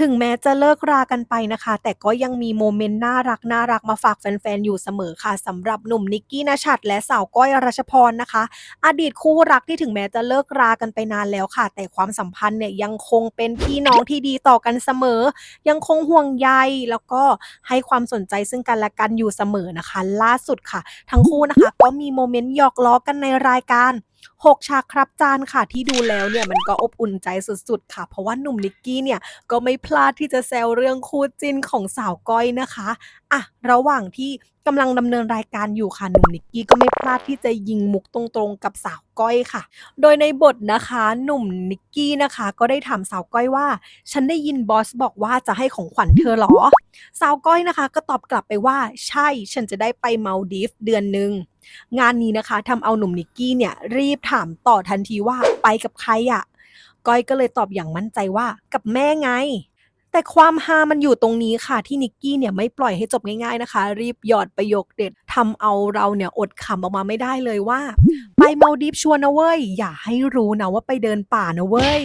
ถึงแม้จะเลิกรากันไปนะคะ แต่ก็ยังมีโมเมนต์น่ารักน่ารักมาฝากแฟนๆ อยู่เสมอค่ะสำหรับหนุ่มนิกกี้ณชัดและสาวก้อยรัชพรนะคะ อดีตคู่รักที่ถึงแม้จะเลิกรากันไปนานแล้วค่ะ แต่ความสัมพันธ์เนี่ยยังคงเป็นพี่น้องที่ดีต่อกันเสมอ ยังคงห่วงใยแล้วก็ให้ความสนใจซึ่งกันและกันอยู่เสมอนะคะ ล่าสุดค่ะ ทั้งคู่นะคะ ก็มีโมเมนต์หยอกล้อกันในรายการ 6 ฉากครับจานค่ะที่ดูแล้วเนี่ยมันก็อบอุ่นใจสุดๆ ค่ะ เพราะว่าหนุ่มนิกกี้เนี่ยก็ไม่พลาดที่จะแซวเรื่องคู่จิ้นของสาวก้อยนะคะอะระหว่างที่กำลังดำเนินรายการอยู่ค่ะหนุ่มนิกกี้ก็ไม่พลาดที่จะยิงมุกตรงๆ กับสาวก้อยค่ะ โดยในบทนะคะหนุ่มนิกกี้นะคะ ก็ได้ถามสาวก้อยว่า ฉันได้ยินบอสบอกว่าจะให้ของขวัญเธอเหรอ สาวก้อยนะคะ ก็ตอบกลับไปว่าใช่ฉันจะได้ไปมาดีฟเดือนหนึ่ง งานนี้นะคะทำเอาหนุ่มนิกกี้เนี่ยรีบถามต่อทันทีว่าไปกับใครอะ่ะก้อยก็เลยตอบอย่างมั่นใจว่ากับแม่ไง แต่ความฮามันอยู่ตรงนี้ค่ะที่นิกกี้เนี่ยไม่ปล่อยให้จบง่ายๆนะคะ รีบหยอดประโยคเด็ดทำเอาเราเนี่ยอดขำออกมาไม่ได้เลยว่า ไปมาดีฟชวนนะเว้ย อย่าให้รู้นะว่าไปเดินป่านะเว้ย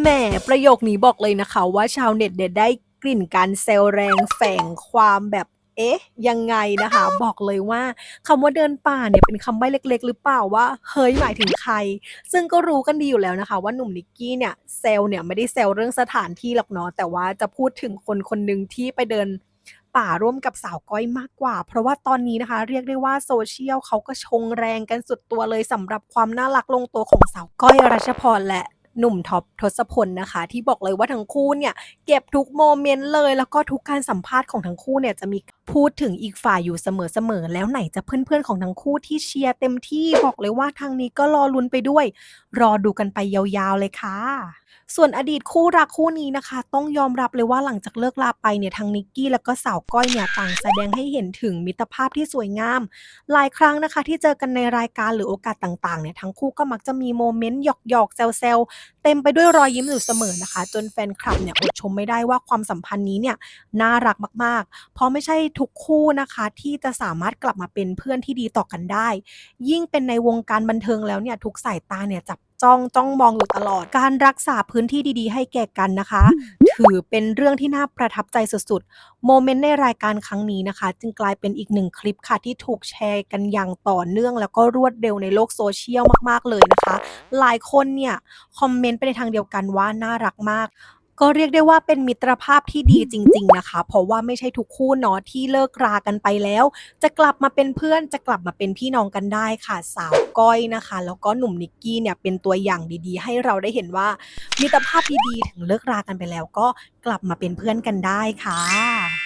แหมประโยคนี้บอกเลยนะคะ ว่าชาวเน็ตเนี่ยได้กลิ่นการเซลแรงแฝงความแบบ เอ๊ะ ยังไงนะคะ บอกเลยว่าคำว่าเดินป่าเนี่ยเป็นคำใบ้เล็ก ๆ หรือเปล่าว่า เฮ้ยหมายถึงใคร ซึ่งก็รู้กันดีอยู่แล้วนะคะ ว่าหนุ่มนิกกี้เนี่ยเซลเนี่ยไม่ได้เซลเรื่องสถานที่หรอกเนาะแต่ว่าจะพูดถึงคนคนหนึ่งที่ไปเดินป่าร่วมกับสาวก้อยมากกว่า เพราะว่าตอนนี้นะคะ เรียกได้ว่าโซเชียลเขาก็ชงแรงกันสุดตัวเลยสำหรับความน่ารักลงตัวของสาวก้อยรัชพรและหนุ่มท็อปทศพลนะคะ ที่บอกเลยว่าทั้งคู่เนี่ย เก็บทุกโมเมนต์เลย แล้วก็ทุกการสัมภาษณ์ของทั้งคู่เนี่ยจะมีพูดถึงอีกฝ่ายอยู่เสมอๆ แล้วไหนจะเพื่อนๆ ของทั้งคู่ที่เชียร์เต็มที่บอกเลยว่าทางนี้ก็รอลุ้นไปด้วย รอดูกันไปยาวๆ เลยค่ะ ส่วนอดีตคู่รักคู่นี้นะคะ ต้องยอมรับเลยว่าหลังจากเลิกลาไปเนี่ยทั้งนิกกี้แล้วก็สาวก้อยเนี่ยต่างแสดงให้เห็นถึงมิตรภาพที่สวยงาม หลายครั้งนะคะ ที่เจอกันในรายการหรือโอกาสต่างๆเนี่ยทั้งคู่ก็มักจะมีโมเมนต์หยอกๆแซวๆเต็มไปด้วยรอยยิ้มอยู่เสมอนะคะ จนแฟนคลับเนี่ยอดชมไม่ได้ว่าความสัมพันธ์นี้เนี่ยน่ารักมากๆ เพราะไม่ใช่ทุกคู่นะคะที่จะสามารถกลับมาเป็นเพื่อนที่ดีต่อกันได้ ยิ่งเป็นในวงการบันเทิงแล้วเนี่ยทุกสายตาเนี่ยจับจ้องจ้องมองอยู่ตลอดการรักษาพื้นที่ดีๆ ให้แก่กันนะคะ ถือเป็นเรื่องที่น่าประทับใจสุดๆโมเมนต์ในรายการครั้งนี้นะคะ จึงกลายเป็นอีกหนึ่งคลิปค่ะที่ถูกแชร์กันอย่างต่อเนื่อง แล้วก็รวดเร็วในโลกโซเชียลมากๆเลยนะคะ หลายคนเนี่ยคอมเมนต์ไปในทางเดียวกันว่าน่ารักมาก ก็เรียกได้ว่าเป็นมิตรภาพที่ดีจริง ๆ นะคะ เพราะว่าไม่ใช่ทุกคู่เนาะที่เลิกรากันไปแล้ว จะกลับมาเป็นเพื่อนจะกลับมาเป็นพี่น้องกันได้ค่ะ สาวก้อยนะคะ แล้วก็หนุ่มนิกกี้เนี่ยเป็นตัวอย่างดีๆ ให้เราได้เห็นว่ามิตรภาพดีๆถึงเลิกรากันไปแล้ว ก็กลับมาเป็นเพื่อนกันได้ค่ะ